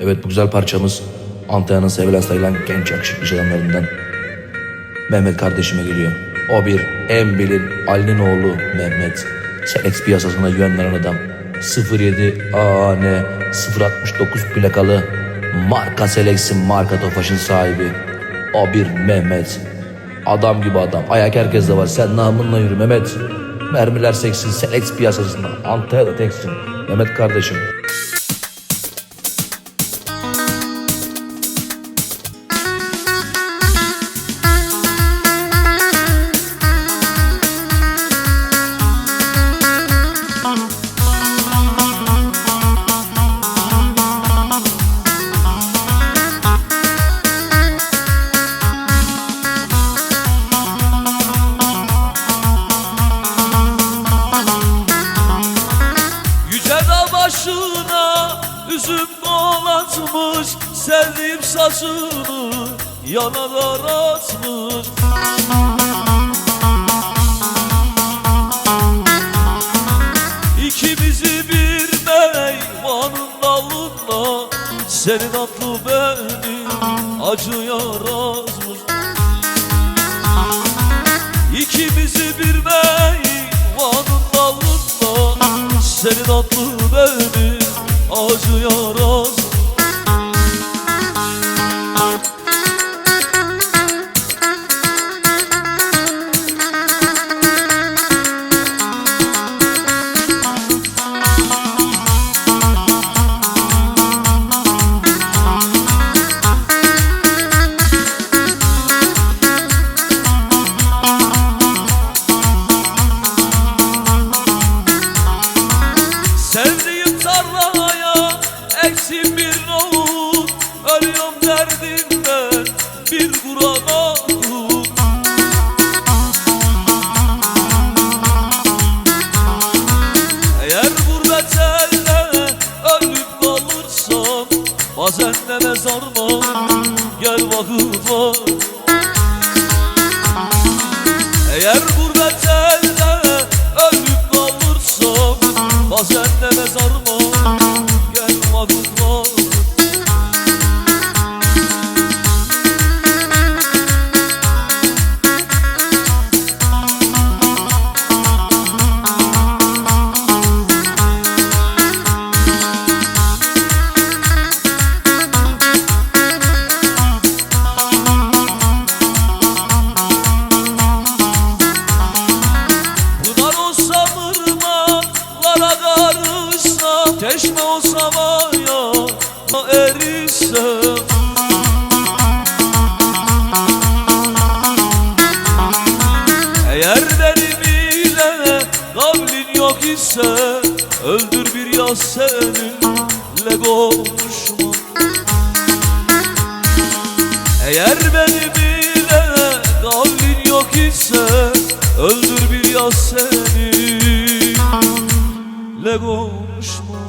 Evet bu güzel parçamız Antalya'nın sevilen sayılan genç yakışıklı adamlarından Mehmet kardeşime geliyor. O bir en bilin Ali'nin oğlu Mehmet. Selex piyasasına yön adam. 07 AN 069 plakalı marka Selex'in marka Tofaş'ın sahibi. O bir Mehmet. Adam gibi adam. Ayak herkeste var. Sen namınla yürü Mehmet. Mermiler seksin Selex piyasasında. Antalya'da teksin. Mehmet kardeşim. Başına üzüm dolatmış Sevdiğim saçını yana daratmış İkimizi bir meyvanın dalında Senin aklı beni acı yaratmış İkimizi bir meyvanın dalında Senin adlı beni acı yaraz Sevdiğim tarlaya eksim bir nohut Ölüyorum derdimden bir kuran ahut Eğer gurbet elde ölüp kalırsam Bazen de mezarma gel var yok ise Öldür bir yaz seninle konuşma Eğer benim ile kavlin yok ise Öldür bir yaz seninle konuşma